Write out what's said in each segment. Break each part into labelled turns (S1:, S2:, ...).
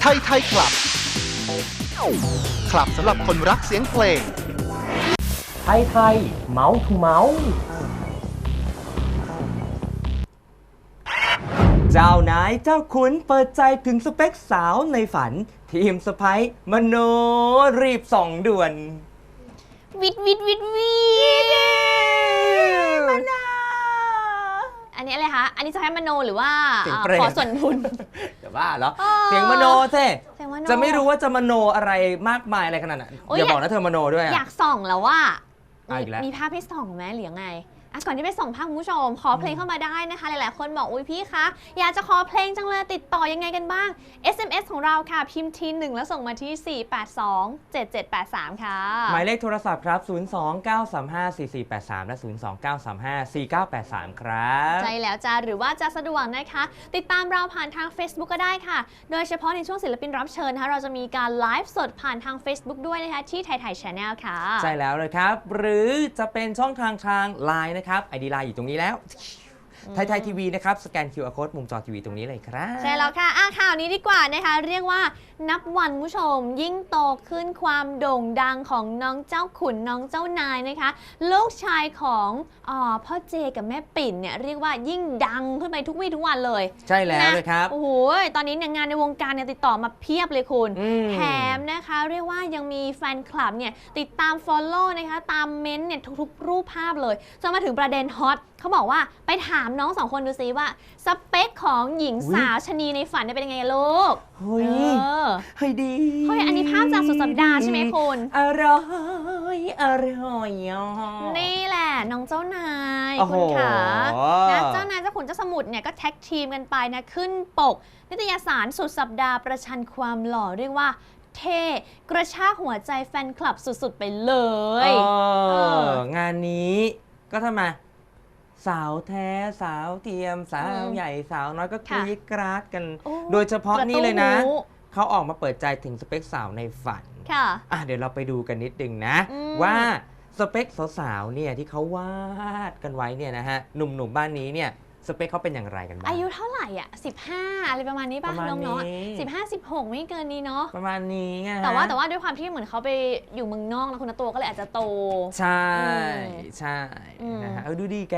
S1: ไทยไทยคลับ คลับสำหรับคนรักเสียงเพลง
S2: ไทยไทยเมาส์ทูเมาส์เจ้านายเจ้าขุนเปิดใจถึงสเปคสาวในฝัน ทีมสไปมโนรีบส่องด่วน
S3: วิดวิดวิดวิดอัน นี้อะไรคะ อันนี้จะให้มโนหรือว่า
S2: เสียง
S3: อ่า
S2: เปรต
S3: ขอส่วนบุญ
S2: แต่ว่าเหรอ
S3: เออ
S2: เสียงมโนเท่
S3: เสียงมโน
S2: จะไม่รู้ว่าจะมโนอะไรมากมายอะไรขนาดนั้น
S3: โอ๊ย
S2: อย่า
S3: อยาก
S2: บอกนะเธอมโนด้วยอะ
S3: อยากส่องแล้วว่า
S2: เอาอีกแล้ว
S3: มีภาพให้ส่องไหมหรือยังไง อะก่อนที่ไปส่องภาพคุณผู้ชม ขอเพลงเข้ามาได้นะคะ หลาย ๆ คนบอกอุ้ยพี่คะ อยากจะขอเพลงจังเลยติดต่อยังไงกันบ้าง SMS ของเราค่ะ พิมพ์ทีหนึ่งแล้วส่งมาที่ 4827783 ค่ะ
S2: หมายเลขโทรศัพท์ครับ 029354483 และ 029354983 ครับ
S3: ใช่แล้วจ้าหรือว่าจะสะดวกนะคะ ติดตามเราผ่านทาง Facebook ก็ได้ค่ะ โดยเฉพาะในช่วงศิลปินรับเชิญนะคะเราจะมีการไลฟ์สดผ่านทาง Facebook ด้วยนะคะที่ไทยไทยชาแนลค่ะ
S2: ใช่แล้วเลยครับ หรือจะเป็นช่องทางทางไลน์นะครับไอดีไลน์อยู่ตรงนี้แล้วไทยไทยทีวีนะครับ สแกน QR Code มุมจอทีวีตรงนี้เลยครับ
S3: ใช่แล้วค่ะอะข่าวนี้ดีกว่านะคะ เรียกว่า นับวันคุณผู้ชมยิ่งโตขึ้นความโด่งดังของน้องเจ้าขุนน้องเจ้านายนะคะ ลูกชายของอาพ่อเจกับแม่ปิ่นเนี่ยเรียกว่ายิ่งดังขึ้นไปทุกวี่ทุกวันเลย
S2: ใช่แล้ว
S3: นะ
S2: เลยครับ
S3: โอ้โหตอนนี้เนี่ยงานในวงการเนี่ยติดต่อมาเพียบเลยคุณ
S2: อืม
S3: แถมนะคะ เรียกว่ายังมีแฟนคลับเนี่ยติดตาม Follow นะคะ ตามเม้นต์เนี่ยทุกๆ รูปภาพเลยจนมาถึงประเด็นฮอต เขาบอกว่าไปถามน้องสองคนดูซิว่า สเปคของหญิงสาวชะนีในฝันเนี่ยเป็นยังไงลูก
S2: เฮ้ย
S3: เออ
S2: เฮ้ยดี
S3: เฮ้ยอันนี้ภาพจากสุดสัปดาห์ใช่ไหมคุณ
S2: อร่อยอร่อยอะ
S3: นี่แหละน้องเจ้านาย
S2: โอ้โห
S3: คุณขานะเจ้านายเจ้าขุนเจ้าสมุทรเนี่ยก็แท็กทีมกันไปนะขึ้นปก นิตยสารสุดสัปดาห์ประชันความหล่อเรียกว่าเท่กระชากหัวใจแฟนคลับสุดๆ ไปเลย
S2: เอ
S3: เอ
S2: อ
S3: อ
S2: งานนี้ก็ทำไม สาวแท้สาวเทียม สาว
S3: อืม
S2: ใหญ่สาวน้อยก็ก
S3: ค่ะ
S2: รีดกราดกัน
S3: โอ้
S2: โดยเฉพาะ
S3: กร
S2: นี่เลยนะ
S3: หู
S2: เขาออกมาเปิดใจถึงสเปคสาวในฝัน
S3: ค่ะ
S2: อะเดี๋ยวเราไปดูกันนิดนึงนะ
S3: อืม
S2: ว่าสเปคสาวๆเนี่ยที่เขาวาดกันไว้เนี่ยนะฮะหนุ่มๆบ้านนี้เนี่ย สเปคเขาเป็นอย่างไรกันบ้าง
S3: อายุเท่าไหร่อะ 15 อะไรประมาณนี้ป่ะ
S2: ประมาณ
S3: น้อง
S2: นี้
S3: ๆสิบห้าสิบหกไม่เกินนี้เนาะ
S2: ประมาณนี้ไงฮะ
S3: แต่ว่าแต่ว่าด้วยความที่เหมือนเขาไปอยู่เมืองนอกนะคุณตัวก็เลยอาจจะโต
S2: ใช่
S3: อืม
S2: ใช่
S3: อืม
S2: นะฮะเออดูดีแก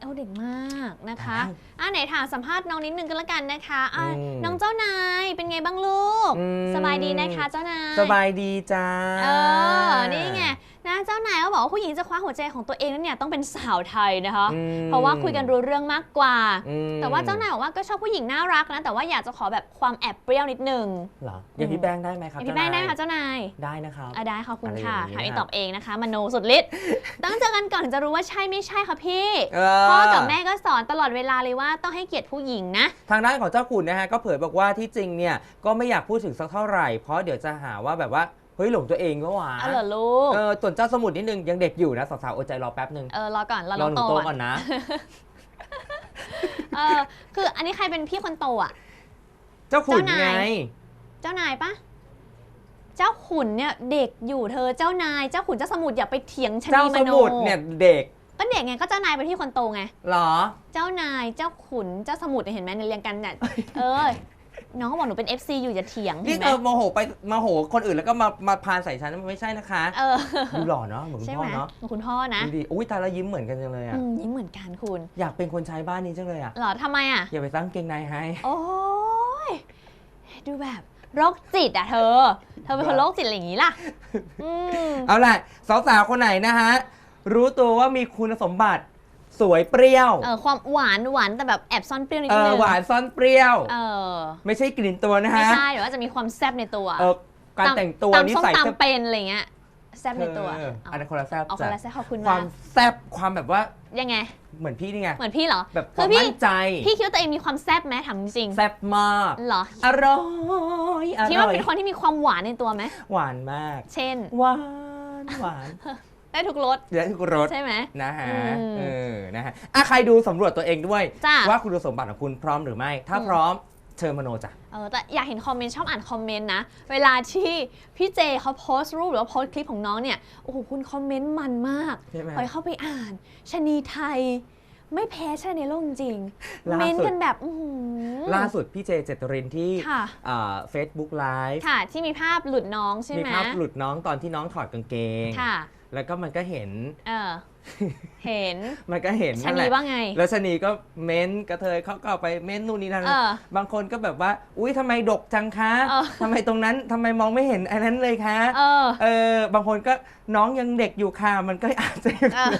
S3: เอาเด็กมากนะคะ
S2: ครับ
S3: อะไหนถามสัมภาษณ์น้องนิดนึงกันละกันนะคะอะ
S2: อืม
S3: น้องเจ้านายเป็นไงบ้างลูก
S2: อืม
S3: สบายดีนะคะเจ้านาย
S2: สบายดีจ้า
S3: เออ นี่ไงนะ เจ้านายเขาบอกว่าผู้หญิงจะคว้าหัวใจของตัวเองนั้นเนี่ยต้องเป็นสาวไทยนะคะ
S2: อืม
S3: เพราะว่าคุยกันรู้เรื่องมากกว่า
S2: อืม
S3: แต่ว่าเจ้านายบอกว่าก็ชอบผู้หญิงน่ารักนะแต่ว่าอยากจะขอแบบความแอบเปรี้ยวนิดนึง
S2: เหรออย่างพี่แป้งได้ไหมครับ
S3: พี่แป้งได้ไหมคะ
S2: เจ้า
S3: เจ้านาย
S2: ได้นะครับ
S3: อะได้ขอบคุณ
S2: อะไร
S3: ค่ะ
S2: อย่างนี้
S3: ถามอีก
S2: นะ
S3: ตอบเองนะคะมโนสุดฤทธิ์ ต้องเจอกันก่อนถึงจะรู้ว่าใช่ไม่ใช่ค่ะพี่
S2: เอ
S3: พ่อกับแม่ก็สอนตลอดเวลาเลยว่าต้องให้เกียรติผู้หญิงนะ
S2: ทางด้านของเจ้าขุนนะฮะก็เผยบอกว่าที่จริงเนี่ยก็ไม่อยากพูดถึงสักเท่าไหร่เพราะเดี๋ยวจะหาว่าแบบว่าเฮ้ยหลงตัวเองก็หวา
S3: เอาเหรอลูก
S2: เออส่วนเจ้าสมุดนิดนึงยังเด็กอยู่นะสาวๆอดใจรอแป๊บนึง
S3: เออรอก่อนรอ
S2: ร
S3: น้
S2: อ
S3: อง
S2: หนู
S3: โต
S2: โต
S3: ก่
S2: ก่
S3: อ
S2: อนนนะ
S3: เออคืออันนี้ใครเป็นพี่คนโตอะ
S2: เจ้าขุน
S3: เจ้านาย
S2: ไง
S3: เจ้านายปะเจ้าขุนเนี่ยเด็กอยู่เธอเจ้านาย เจ้าขุนเจ้าสมุทรอย่าไปเถียงชะ
S2: เจ้า
S3: นีม
S2: ส
S3: โน
S2: มุดเนี่ยเด็ก
S3: ก็เด็กไงก็เจ้านายเป็นพี่คนโตไง
S2: เหรอ
S3: เจ้านายเจ้าขุนเจ้าสมุทรเนี่ยเห็นไหมในเรียงกันเนี่ยเออ น้องเขาบอกหนูเป็น FC อยู่อย่าเถียงเห็
S2: นี่
S3: นไหม
S2: เออโมโหไปโมโหคนอื่นแล้วก็มามาพานใส่ฉันมันไม่ใช่นะคะ
S3: เออ
S2: ดูหล่อเนาะเหมือนคุ
S3: ใช่
S2: ณ
S3: ไห
S2: พ่
S3: ม
S2: อเนาะ
S3: เหมือนคุณพ่อนะ
S2: ดูดิอุ้ยตายแล้วยิ้มเหมือนกันจังเลยอะ
S3: อืมยิ้มเหมือนกันคุณ
S2: อยากเป็นคนใช้บ้านนี้จังเลยอะ
S3: เหรอทำไมอะ
S2: อย่าไปตั้งเกงในให้
S3: โอ้ยดูแบบโรคจิตอะเธอ เธอเป็นคนโรคจิตอะไรอย่างนี้ล่ะ อืม
S2: เอาล่ะสาวๆคนไหนนะฮะรู้ตัวว่ามีคุณสมบัติ สวยเปรี้ยว
S3: เออความหวานหวานแต่แบบแอบซ่อนเปรี้ยวนิด
S2: เอ
S3: นึ
S2: องหวานซ่อนเปรี้ยว
S3: เออ
S2: ไม่ใช่กลิ่นตัวนะ
S3: ไม่
S2: ฮะ
S3: ใช่หรือว่าจะมีความแซ่บในตัว
S2: เออการแต่งตัว
S3: ตำ
S2: นิ
S3: ส้ม
S2: สัย
S3: ตำเป็นอะไรเงี้ยแซ่บในตัว
S2: เออ
S3: เอา
S2: อันนั้นคนละแซ่บ
S3: เอาค
S2: จ้ะ
S3: นละแซ่บขอบคุณ
S2: ความา
S3: มก
S2: แซ่บความแบบว่า
S3: ยังไง
S2: เหมือนพี่นี่ไง
S3: เหมือนพี่เหรอ
S2: แบบค
S3: คื
S2: วา
S3: อ
S2: ม
S3: พี่
S2: มั่นใจ
S3: พี่คิดว่าตัวเองมีความแซ่บไหมถามจริง
S2: แซ่บมาก
S3: ๆเหรอ
S2: อร่อยอ
S3: คิด
S2: ร่
S3: ว่า
S2: อย
S3: เป็นคนที่มีความหวานในตัวไหม
S2: หวานมาก
S3: เช่น
S2: หวานหวาน
S3: ได้ทุกรส
S2: และทุกรส
S3: ใช่ไหม
S2: นะฮะ
S3: อืม
S2: เออนะฮะอะใครดูสำรวจตัวเองด้วย
S3: จ้า
S2: ว่าคุณสมบัติของคุณพร้อมหรือไม่ ถ้า
S3: อืม
S2: พร้อมเชิญมโนจ้ะ
S3: เออแต่อยากเห็นคอมเมนต์ชอบอ่านคอมเมนต์นะ เวลาที่พี่เจเขาโพสต์รูปหรือว่าโพสต์คลิปของน้องเนี่ยโอ้โหคุณคอมเมนต์มันมาก
S2: ใช่ไหม
S3: คอยเข้าไปอ่านชะนีไทยไม่แพ้ชาติในโลกจริงๆ
S2: ล่าสุด
S3: เม้นต์กันแบบอื้อหือ
S2: ล่าสุดพี่เจเจตรินที่
S3: ค่ะ
S2: เฟซบุ๊กไลฟ์
S3: ค่ะที่มีภาพหลุดน้องใช่
S2: มี
S3: ไหม
S2: ภาพหลุดน้องตอนที่น้องถอดกางเกง
S3: ค่ะ
S2: แล้วก็มันก็เห็น
S3: เออเห็น
S2: มันก็เห็น
S3: ชา
S2: นั่นแห
S3: นี
S2: ละ
S3: ว่าไง
S2: แล้วชะนีก็เม้นกระเทยเขาก็เอาไปเม้นนู่นนี่นั่น
S3: เออ
S2: บางคนก็แบบว่า อุ้ยทำไมดกจังคะ
S3: เออ
S2: ทำไมตรงนั้นทำไมมองไม่เห็นอันนั้นเลยคะ
S3: เออ
S2: เออบางคนก็น้องยังเด็กอยู่ค่ะ มันก็อาจจะ
S3: เออ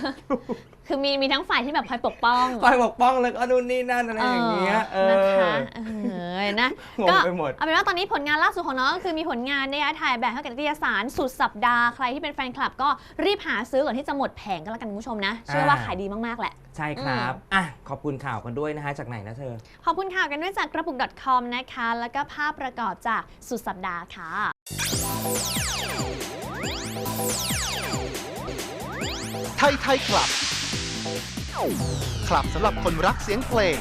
S3: คือมีมีทั้งฝ่ายที่แบบคอยปกป้อง
S2: คอยปกป้องแล้วก็นู่นนี่นั่นอะไรอย่างเงี้ย เออ
S3: นะคะเออนะ
S2: งง
S3: ก็
S2: ไปหมด
S3: เอาเป็นว่าตอนนี้ผลงานล่าสุดของน้องก็คือมีผลงานนะคะถ่ายแบบให้กับนิตยสารสุดสัปดาห์ใครที่เป็นแฟนคลับก็รีบหาซื้อก่อนที่จะหมดแผงกันแล้วกันคุณผู้ชมนะ เชื่อว่าขายดีมาก ๆ แหละ
S2: ใช่ครับอะขอบคุณข่าวกันด้วยนะฮะจากไหนนะเธอ
S3: ขอบคุณข่าวกันด้วยจากกระปุก .com นะคะ แล้วก็ภาพประกอบจากสุดสัปดาห์ค่ะ
S1: ไทยไทยคลับคลับสำหรับคนรักเสียงเพลง